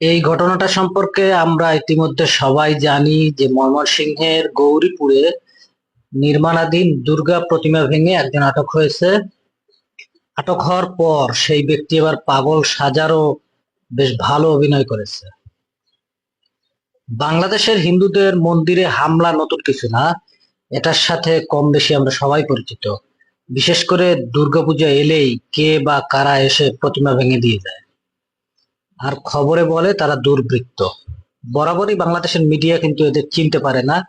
এই ঘটনাটা সম্পর্কে আমরা ইতিমধ্যে সবাই জানি যে ময়মনসিংহের গৌরীপুরে নির্মাণাধীন দুর্গা প্রতিমা ভেঙে একজন আটক হয়েছে। আটক হওয়ার পর সেই ব্যক্তি এবার পাগল সাজারও বেশ ভালো অভিনয় করেছে। বাংলাদেশের হিন্দুদের মন্দিরে হামলা নতুন কিছু না, এটার সাথে কম বেশি আমরা সবাই পরিচিত। বিশেষ করে দুর্গাপূজা এলেই কে বা কারা এসে প্রতিমা ভেঙে দিয়ে যায়। আর খবরে বলে তারা দুর্বৃত্ত। বরাবরই বাংলাদেশের মিডিয়া কিন্তু এদের চিনতে পারে না।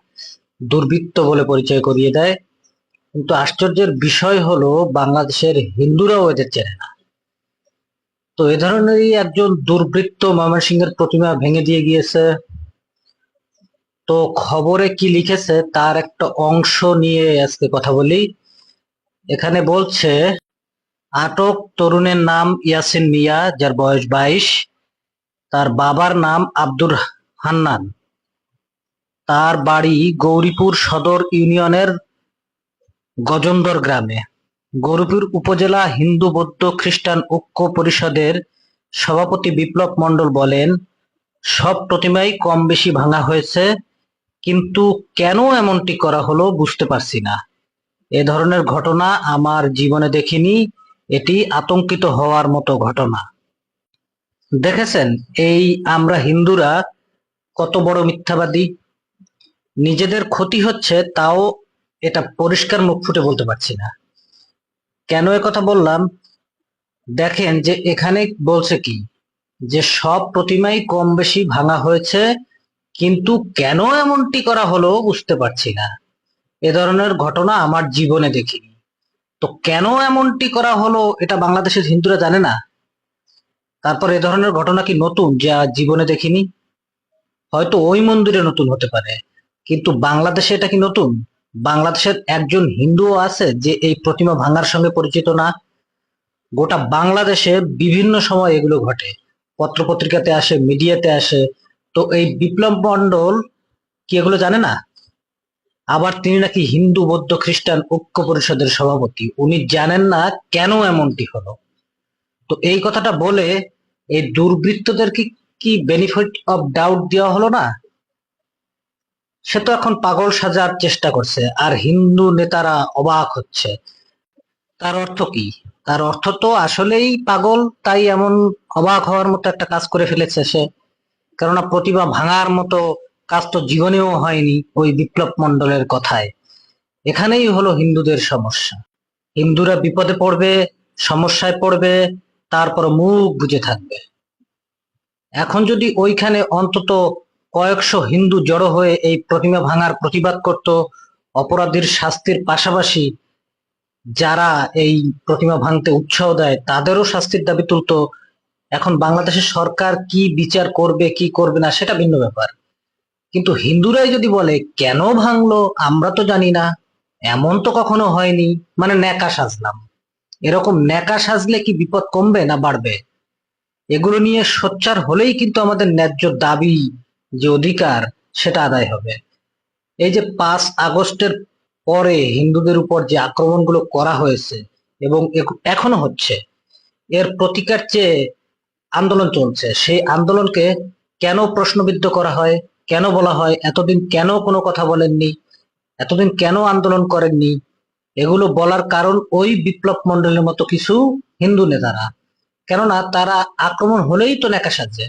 দুর্বৃত্ত বলে পরিচয় করিয়ে দেয়। কিন্তু আশ্চর্যের বিষয় হলো, বাংলাদেশের হিন্দুরাও এদের চেনে না। তো এ ধরনেরই একজন দুর্বৃত্ত ময়মনসিংহের প্রতিমা ভেঙে দিয়ে গিয়েছে। তো খবরে কি লিখেছে তার একটা অংশ নিয়ে আজকে কথা বলি। এখানে বলছে, আটক তরুণের নাম ইয়াসিন মিয়া, যার বয়স বাইশ। তার বাবার নাম আব্দুর হান্নান। তার বাড়ি গৌরীপুর সদর ইউনিয়নের গজন্দর গ্রামে। গৌরীপুর উপজেলা হিন্দু বৌদ্ধ খ্রিস্টান ঐক্য পরিষদের সভাপতি বিপ্লব মণ্ডল বলেন, সব প্রতিমাই কম বেশি ভাঙা হয়েছে, কিন্তু কেন এমনটি করা হলো বুঝতে পারছি না। এ ধরনের ঘটনা আমার জীবনে দেখিনি, এটি আতঙ্কিত হওয়ার মতো ঘটনা। দেখেছেন? এই আমরা হিন্দুরা কত বড় মিথ্যাবাদী। নিজেদের ক্ষতি হচ্ছে তাও এটা পরিষ্কার মুখ ফুটে বলতে পারছি না। কেন কথা বললাম? দেখেন যে এখানে বলছে কি, যে সব প্রতিমাই কম বেশি ভাঙা হয়েছে, কিন্তু কেন এমনটি করা হলো বুঝতে পারছি না। এ ধরনের ঘটনা আমার জীবনে দেখিনি। তো কেন এমনটি করা হলো এটা বাংলাদেশের হিন্দুরা জানে না? তারপর এ ধরনের ঘটনা কি নতুন যা জীবনে দেখিনি? হয়তো ওই মন্দিরে নতুন হতে পারে। কিন্তু বাংলাদেশে এটা কি নতুন? বাংলাদেশের একজন হিন্দুও আছে যে এই প্রতিমা ভাঙার সঙ্গে পরিচিত না। গোটা বাংলাদেশে বিভিন্ন সময় এগুলো ঘটে। পত্রপত্রিকাতে আসে, মিডিয়াতে আসে। তো এই বিপ্লব মণ্ডল কি এগুলো জানে না? আবার তিনি নাকি হিন্দু, বৌদ্ধ, খ্রিস্টান ঐক্য পরিষদের সভাপতি। উনি জানেন না কেন এমনটি হলো। তো এই কথাটা বলে এই দুর্বৃত্তদের কি কি বেনিফিট অফ ডাউট দেওয়া হলো না? সে তো এখন পাগল সাজার চেষ্টা করছে, আর হিন্দু নেতারা অবাক হচ্ছে। তার অর্থ কি? তার অর্থ তো আসলেই পাগল, তাই এমন অবাক হওয়ার মতো একটা কাজ করে ফেলেছে সে। কেননা প্রতিভা ভাঙার মতো কাজ তো জীবনেও হয়নি ওই বিপ্লব মণ্ডলের কথায়। এখানেই হলো হিন্দুদের সমস্যা। হিন্দুরা বিপদে পড়বে, সমস্যায় পড়বে তারপর মুখ বুজে থাকবে। এখন যদি ওইখানে অন্তত কয়েকশো হিন্দু জড়ো হয়ে এই প্রতিমা ভাঙার প্রতিবাদ করত, অপরাধীর শাস্তির পাশাপাশি যারা এই প্রতিমা ভাঙতে উৎসাহ দেয়, তাদেরও শাস্তির দাবি তুলতো। এখন বাংলাদেশের সরকার কি বিচার করবে, কি করবে না, সেটা ভিন্ন ব্যাপার। কিন্তু হিন্দুরাই যদি বলে, কেন ভাঙলো? আমরা তো জানি না। এমন তো কখনো হয়নি মানে ন্যাকা সাজলাম। এরকম ন্যাকা সাজলে কি বিপদ কমবে না বাড়বে? এগুলো নিয়ে সোচ্চার হলেই কিন্তু আমাদের ন্যায্য দাবি, যে অধিকার, সেটা আদায় হবে। এই যে পাঁচ আগস্টের পরে হিন্দুদের উপর যে আক্রমণগুলো করা হয়েছে এবং এখ- এখনও হচ্ছে, এর প্রতিকার চেয়ে আন্দোলন চলছে। সেই আন্দোলনকে কেন প্রশ্নবিদ্ধ করা হয়, কেন বলা হয়, এতদিন কেন কোনো কথা বলেননি, এতদিন কেন আন্দোলন করেননি এগুলো বলার কারণ ওই বিপ্লব মন্ডলের মতো কিছু হিন্দু নেতারা। কেননা তারা আক্রমণ হলেই তো নেকা সাজে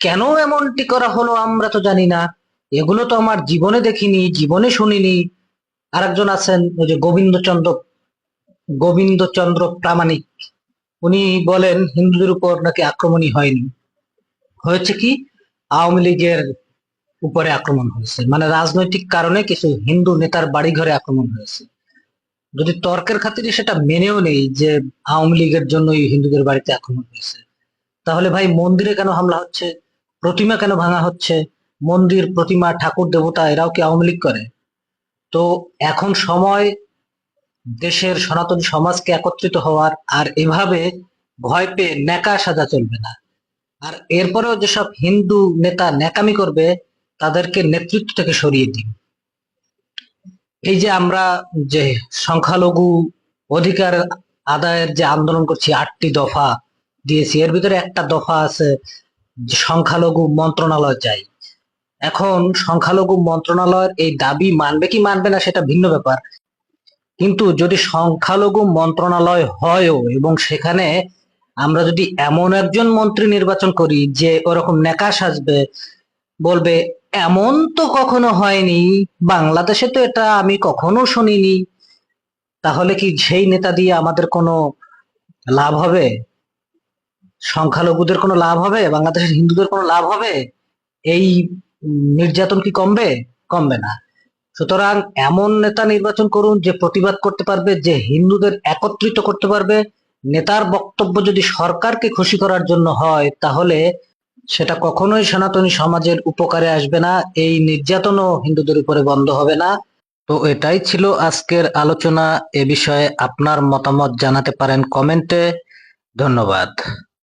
কেন এমনটি করা হলো আমরা তো জানি না। এগুলো তো আমার জীবনে দেখিনি, জীবনে শুনিনি। আরেকজন আছেন, ওই যে গোবিন্দচন্দ্র গোবিন্দচন্দ্র প্রামাণিক। উনি বলেন, হিন্দুদের উপর নাকি আক্রমণই হয়নি। হয়েছে কি? আওয়ামী লীগের উপরে আক্রমণ হয়েছে। মানে রাজনৈতিক কারণে কিছু হিন্দু নেতার বাড়ি ঘরে আক্রমণ হয়েছে। যদি তর্কের খাতিরে সেটা মেনেও নেই যে আওয়ামী লীগের জন্যই হিন্দুদের বাড়িতে আক্রমণ হয়েছে, তাহলে ভাই মন্দিরে কেন হামলা হচ্ছে? প্রতিমা কেন ভাঙা হচ্ছে? মন্দির, প্রতিমা, ঠাকুর, দেবতা এরাও কি আওয়ামী লীগ করে? তো এখন সময় দেশের সনাতন সমাজকে একত্রিত হওয়ার, আর এভাবে ভয় পেয়ে ন্যাকা সাজা চলবে না। আর এরপরেও যেসব হিন্দু নেতা ন্যাকামি করবে, তাদেরকে নেতৃত্ব থেকে সরিয়ে দিন। এই যে আমরা যে সংখ্যালঘু অধিকার আদায়ের যে আন্দোলন করছি, আটটি দফা দিয়েছি, এর ভিতরে একটা দফা আছে সংখ্যালঘু মন্ত্রণালয় চাই। এখন সংখ্যালঘু মন্ত্রণালয়ের এই দাবি মানবে কি মানবে না সেটা ভিন্ন ব্যাপার। কিন্তু যদি সংখ্যালঘু মন্ত্রণালয় হয়ও এবং সেখানে আমরা যদি এমন একজন মন্ত্রী নির্বাচন করি যে ওরকম নেকা সাজবে বলবে এমন তো কখনো হয়নি। বাংলাদেশে তো এটা আমি কখনো শুনিনি। তাহলে কি সেই নেতা দিয়ে আমাদের কোনো লাভ হবে? সংখ্যালঘুদের কোনো লাভ হবে? বাংলাদেশের হিন্দুদের কোনো লাভ হবে? এই নির্যাতন কি কমবে? কমবে না। সুতরাং এমন নেতা নির্বাচন করুন যে প্রতিবাদ করতে পারবে, যে হিন্দুদের একত্রিত করতে পারবে। নেতার বক্তব্য যদি সরকারকে খুশি করার জন্য হয়, তাহলে সেটা কখনোই সনাতনী সমাজের উপকারে আসবে না, এই নির্যাতনও হিন্দুদের উপরে বন্ধ হবে না। তো এটাই ছিল আজকের আলোচনা, এ বিষয়ে আপনার মতামত জানাতে পারেন কমেন্টে। ধন্যবাদ।